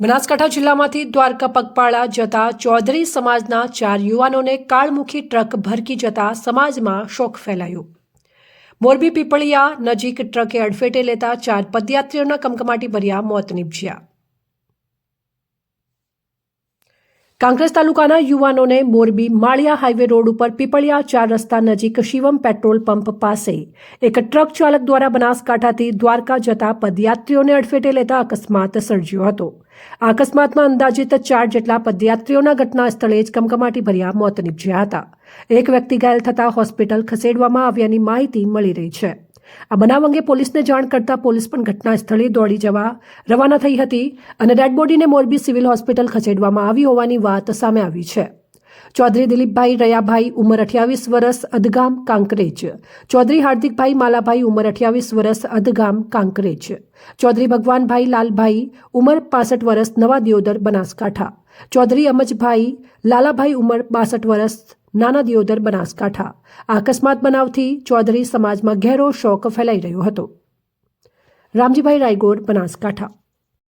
બનાસકાંઠા જિલ્લામાંથી દ્વારકા પગપાળા જતા ચૌધરી સમાજના ચાર યુવાનોને કાળમુખી ટ્રક ભરકી જતા સમાજમાં શોક ફેલાયો. મોરબી પીપળિયા નજીક ટ્રકે અડફેટે લેતા ચાર પદયાત્રીઓના કમકમાટી ભર્યા મોત નીપજ્યા. કાંકરેજ તાલુકાના યુવાનોને મોરબી માળિયા હાઈવે રોડ ઉપર પીપળિયા ચાર રસ્તા નજીક શિવમ પેટ્રોલ પંપ પાસે એક ટ્રક ચાલક દ્વારા બનાસકાંઠાથી દ્વારકા જતા પદયાત્રીઓને અડફેટે લેતા અકસ્માત સર્જ્યો હતો. આ અકસ્માતમાં અંદાજિત ચાર જેટલા પદયાત્રીઓના ઘટના સ્થળે જ કમકમાટી ભર્યા મોત નીપજ્યા હતા. એક વ્યક્તિ ઘાયલ થતા હોસ્પિટલ ખસેડવામાં આવ્યાની માહિતી મળી રહી છે. આ બનાવ અંગે પોલીસને જાણ કરતા પોલીસ પણ ઘટના સ્થળે દોડી જવા રવાના થઈ હતી અને ડેડ બોડીને મોરબી સિવિલ હોસ્પિટલ ખસેડવામાં આવી હોવાની વાત સામે આવી છે. ચૌધરી દિલીપભાઈ રયાભાઈ ઉંમર અઠ્યાવીસ વર્ષ, અધગામ કાંકરેજ. ચૌધરી હાર્દિકભાઈ માલાભાઈ ઉંમર અઠ્યાવીસ વર્ષ, અધગામ કાંકરેજ. ચૌધરી ભગવાનભાઈ લાલભાઈ ઉંમર પાસઠ વર્ષ, નવા દિયોદર બનાસકાંઠા. ચૌધરી અમજભાઈ લાલાભાઈ ઉંમર બાસઠ વર્ષ નાના દિયોદર બનાસકાંઠા. આ અકસ્માત બનાવથી ચૌધરી સમાજમાં ઘેરો શોક ફેલાઈ રહ્યો હતો. રામજીભાઈ રાયગોર, બનાસકાંઠા.